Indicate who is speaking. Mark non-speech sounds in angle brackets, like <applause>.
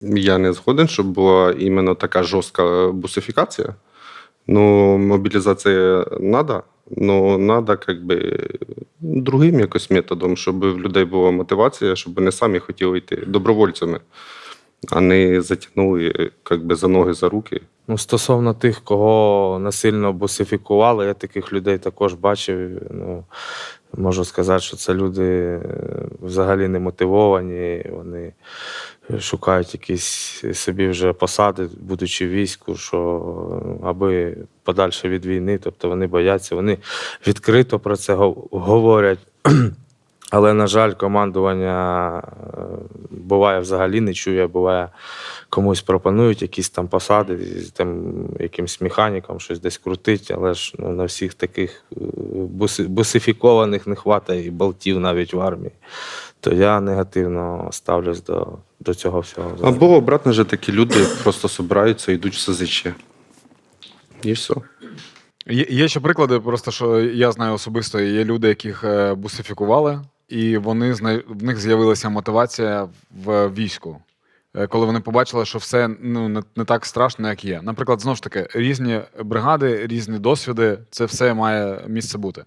Speaker 1: Я не згоден, щоб була іменно така жорстка бусифікація. Ну, мобілізація треба, але треба как би, другим якось методом, щоб в людей була мотивація, щоб вони самі хотіли йти добровольцями, а не затягнули как би, за ноги, за руки.
Speaker 2: Ну, стосовно тих, кого насильно бусифікували, я таких людей також бачив. Ну, можу сказати, що це люди е, взагалі не мотивовані, вони шукають якісь собі вже посади, будучи війську, що аби подальше від війни, тобто вони бояться, вони відкрито про це говорять. <clears throat> Але, на жаль, командування е, буває взагалі не чує, буває комусь пропонують якісь там посади, з там якимсь механіком щось десь крутить, але ж ну, на всіх таких е, бусифікованих не хватає і болтів навіть в армії. То я негативно ставлюсь до, до цього всього.
Speaker 1: Або обратно же такі люди просто збираються і йдуть в СЗЧ. І все.
Speaker 3: Є, є ще приклади, просто що я знаю особисто, є люди, яких е, бусифікували, і вони в них з'явилася мотивація в війську. Е, Коли вони побачили, що все ну, не, не так страшно, як є. Наприклад, знову ж таки, різні бригади, різні досвіди, це все має місце бути.